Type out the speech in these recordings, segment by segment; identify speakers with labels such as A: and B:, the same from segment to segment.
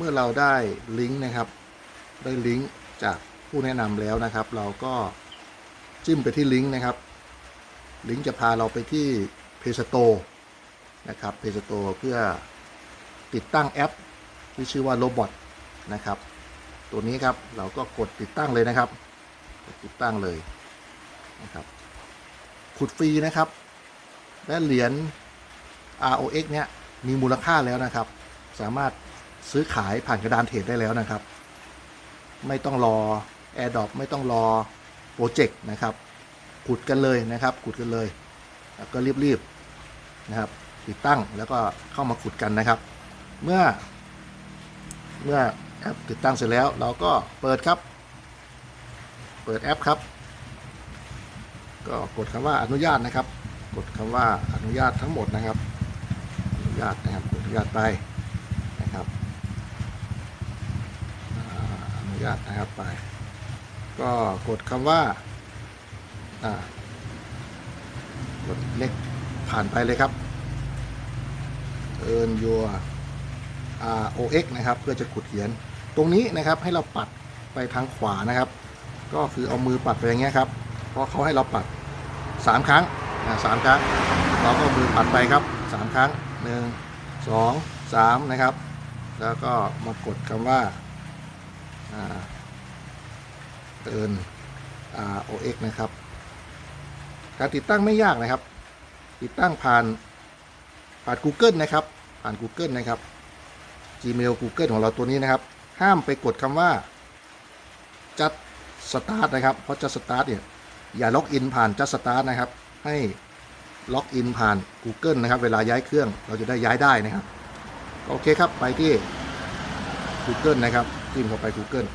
A: เมื่อเราได้ลิงก์นะครับ ได้ลิงก์จากผู้แนะนำแล้วนะครับ เราก็จิ้มไปที่ลิงก์นะครับ ลิงก์จะพาเราไปที่ Play Store นะครับ Play Store เพื่อติดตั้งแอปที่ชื่อว่า Robot นะครับ ตัวนี้ครับเราก็กดติดตั้งเลยนะครับ กดติดตั้งเลยนะครับขุดฟรีนะครับ และเหรียญ ROX เนี่ยมีมูลค่าแล้วนะครับ สามารถ ซื้อขายผ่านกระดานเทรดได้แล้วนะครับ ไม่ต้องรอ AirDrop ไม่ต้องรอโปรเจกต์นะครับขุดกันเลยนะครับขุดกันเลย แล้วก็รีบๆนะครับ ติดตั้งแล้วก็เข้ามาขุดกันนะครับ เมื่อ เมื่อแอปติดตั้งเสร็จแล้วเราก็เปิดครับ เปิดแอปครับ ก็กดคำว่าอนุญาตนะครับ กดคำว่าอนุญาตทั้งหมดนะครับอนุญาตนะครับกดอนุญาตไปนะครับอ่าอ นุญาตนะครับไป ก็กดคำว่า อ่ากดเล็กผ่านไปเลยครับ earn your ROX นะครับเพื่อจะขุดเหรียญตรงนี้นะครับให้เราปัดไปทางขวานะครับ ก็คือเอามือปัดไปอย่างเงี้ยครับเพราะเขาให้เราปัด 3 ครั้งสามครั้งเราก็มือปัดไปครับ 3 ครั้ง 1 2 3 นะครับ แล้วก็มากดคำว่า อ่า earn ROX นะครับ การติดตั้งไม่ยากนะครับ ติดตั้งผ่านผ่าน Google นะครับ ผ่าน Google นะครับ Gmail Google ของเราตัวนี้นะครับ ห้ามไปกดคำว่า just start นะครับ เพราะ just start เนี่ยอย่าล็อกอินผ่าน just start นะครับ ให้ล็อกอินผ่าน Google นะครับ เวลาย้ายเครื่องเราจะได้ย้ายได้นะครับ โอเคครับ ไปที่ Google นะครับ จิ้มเข้าไป Google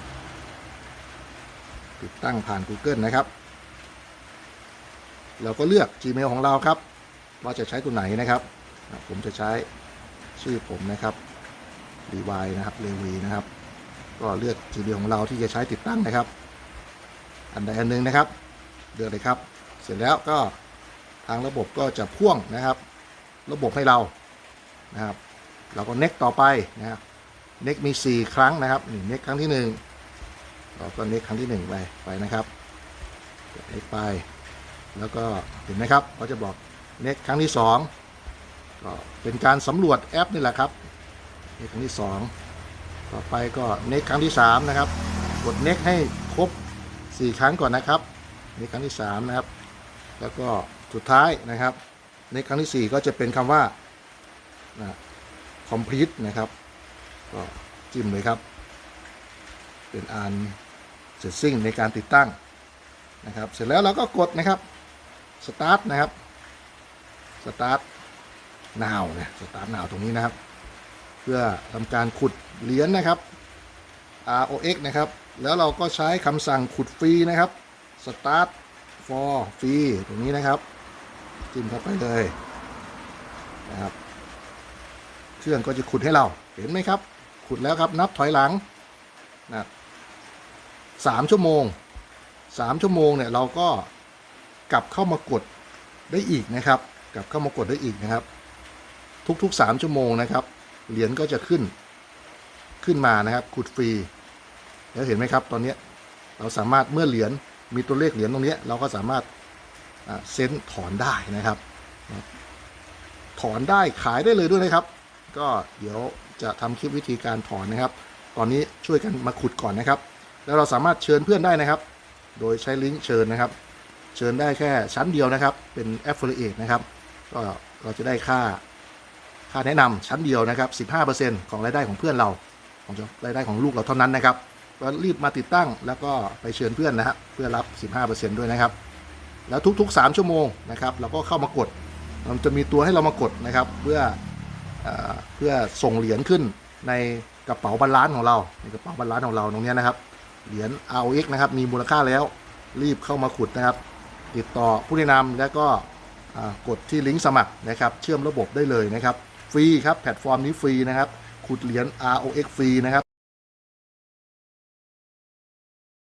A: ติดตั้งผ่าน Google นะครับ เราก็เลือก Gmail ของเราครับ ว่าจะใช้ตัวไหนนะครับ ผมจะใช้ชื่อผมนะครับรีวายนะครับเลวีนะครับ ก็เลือก Gmail ของเราที่จะใช้ติดตั้งนะครับ อันใดอันหนึ่งนะครับเลือกเลยครับ เสร็จแล้วก็ทางระบบก็จะพ่วงนะครับ ระบบให้เรานะครับ เราก็เน็กต่อไปนะครับ เน็กมี4ครั้งนะครับนี่เน็กครั้งที่1เราก็เน็กครั้งที่1ไปไปนะครับเน็กไป แล้วก็เห็นไหมครับเขาจะบอกเน็กครั้งที่2ก็เป็นการสำรวจแอปนี่แหละครับเน็กครั้งที่2ต่อไปก็เน็กครั้งที่3นะครับ กดเน็กให้ครบ4ครั้งก่อนนะครับเน็กครั้งที่3นะครับ แล้วก็สุดท้ายนะครับ เน็กครั้งที่4ก็จะเป็นคำว่านะ complete นะครับ ก็จิ้มเลยครับ เป็นอันเสร็จสิ้นในการติดตั้งนะครับ เสร็จแล้วเราก็กดนะครับ start นะครับ start now เนี่ย start now ตรงนี้นะครับ เพื่อทำการขุดเหรียญนะครับ ROX นะครับ แล้วเราก็ใช้คำสั่งขุดฟรีนะครับ start for ฟรีตรงนี้นะครับ จิ้มเข้าไปเลยนะครับ เครื่องก็จะขุดให้เราเห็นไหมครับ ขุดแล้วครับนับถอยหลังนะสามชั่วโมงสามชั่วโมงเนี่ยเราก็กลับเข้ามากดได้อีกนะครับ กลับเข้ามากดได้อีกนะครับ ทุกๆสามชั่วโมงนะครับ เหรียญก็จะขึ้นขึ้นมานะครับขุดฟรีแล้วเห็นไหมครับตอนเนี้ยเราสามารถเมื่อเหรียญมีตัวเลขเหรียญตรงเนี้ยเราก็สามารถเซ็นถอนได้นะครับ ถอนได้ขายได้เลยด้วยนะครับ ก็เดี๋ยว จะทำคลิปวิธีการถอนนะครับ ตอนนี้ช่วยกันมาขุดก่อนนะครับ แล้วเราสามารถเชิญเพื่อนได้นะครับ โดยใช้ลิงก์เชิญนะครับ เชิญได้แค่ชั้นเดียวนะครับ เป็น affiliate นะครับก็เราจะได้ค่าค่าแนะนำชั้นเดียวนะครับ 15%ของรายได้ของเพื่อนเรา ของรายได้ของลูกเราเท่านั้นนะครับก็รีบมาติดตั้งแล้วก็ไปเชิญเพื่อนนะฮะเพื่อรับ 15%ด้วยนะครับ แล้วทุกๆ 3 ชั่วโมงนะครับ เราก็เข้ามากด มันจะมีตัวให้เรามากดนะครับ เพื่อ เพื่อส่งเหรียญขึ้นในกระเป๋าบรรล้านของเราในกระเป๋าบรรล้านของเราตรงนี้นะครับเหรียญ ROX นะครับมีมูลค่าแล้วรีบเข้ามาขุดนะครับ ติดต่อผู้แนะนำแล้วก็กดที่ลิงก์สมัครนะครับเชื่อมระบบได้เลยนะครับ ฟรีครับแพลตฟอร์มนี้ฟรีนะครับ ขุดเหรียญ ROX ฟรีนะครับ